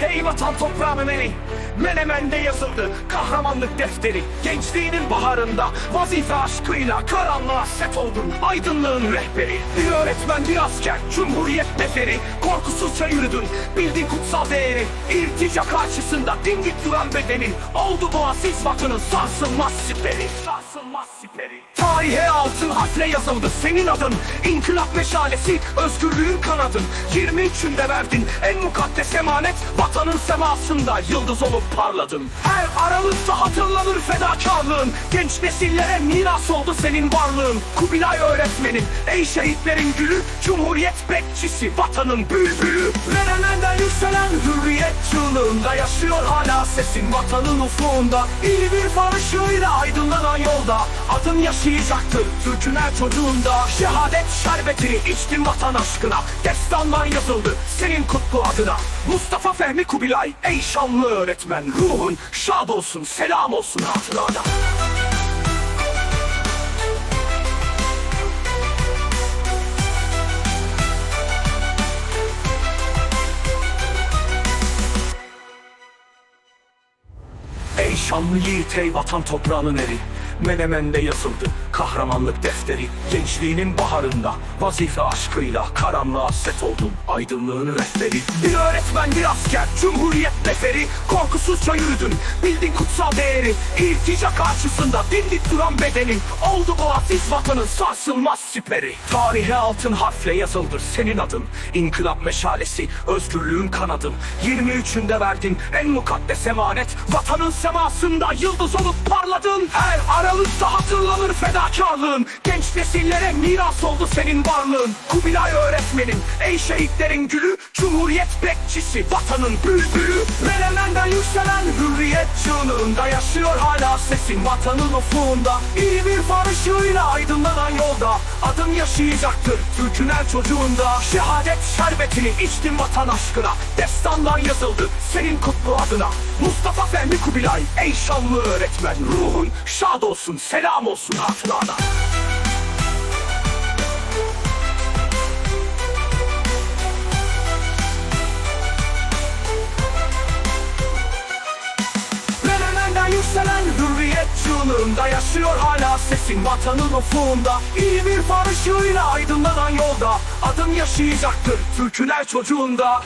Hey vatan toprağının eri Menemen'de yazıldı kahramanlık defteri. Gençliğinin baharında vazife aşkıyla karanlığa set oldun Aydınlığın rehberi. Bir öğretmen bir asker Cumhuriyet neferi Korkusuzca yürüdün bildin kutsal değeri. İrtica karşısında dimdik duran bedenin Oldu bu aziz vatanın sarsılmaz siperi Sarsılmaz siperi. Tarihe altın harfle yazıldı senin adın. İnkılap meşalesi özgürlüğün kanadın 23'ünde verdin en mukaddes emanet. Vatanın semasında yıldız olup parladın. Her aralıkta hatırlanır fedakarlığın. Genç nesillere miras oldu senin varlığın. Kubilay öğretmenin ey şehitlerin gülü Cumhuriyet bekçisi vatanın bülbülü. Menemen'den yükselen hürriyet çığlığında Yaşıyor hala sesin vatanın ufukunda İyi bir far aydınlanan yolda Adın yaşayacaktır Türk'ün her çocuğunda. Şehadet şerbetini içtin vatan aşkına. Destandan yazıldı senin kutlu adına. Mustafa Fehmi Kubilay ey şanlı öğretmen. Ruhun şad olsun selam olsun hatırada Ey şanlı yiğit ey vatan toprağının eri Menemen'de yazıldı kahramanlık defteri Gençliğinin baharında. Vazife aşkıyla karanlığa set oldun Aydınlığın rehberi Bir öğretmen bir asker cumhuriyet neferi Korkusuzca yürüdün bildin kutsal değeri. İrtica karşısında dimdik duran bedenin Oldu bu aziz vatanın sarsılmaz siperi. Tarihe altın harfle yazıldır senin adın. İnkılap meşalesi özgürlüğün kanadın 23'ünde verdin en mukaddes emanet. Vatanın semasında yıldız olup parladın. Her aralıkta hatırlanır fedakarlığın Genç nesillere miras oldu senin varlığın. Kubilay öğretmenin ey şehitlerin gülü Cumhuriyet bekçisi vatanın bülbülü. Menemen'den yükselen hürriyet çığlığında Yaşıyor hala sesin. Vatanın ufukunda İyi bir far ışığıyla aydınlanan yolda Adın yaşayacaktır. Türk'ün her çocuğunda Şehadet şerbetini içtin vatan aşkına. Destandan yazıldı senin kutlu adına. Mustafa Fehmi Kubilay ey şanlı öğretmen. Ruhun şad olsun selam olsun hatırana çığlığında Yaşıyor hala sesin vatanın ufukunda İyi bir far ışığıyla aydınlanan yolda Adın yaşayacaktır Türk'ün her çocuğunda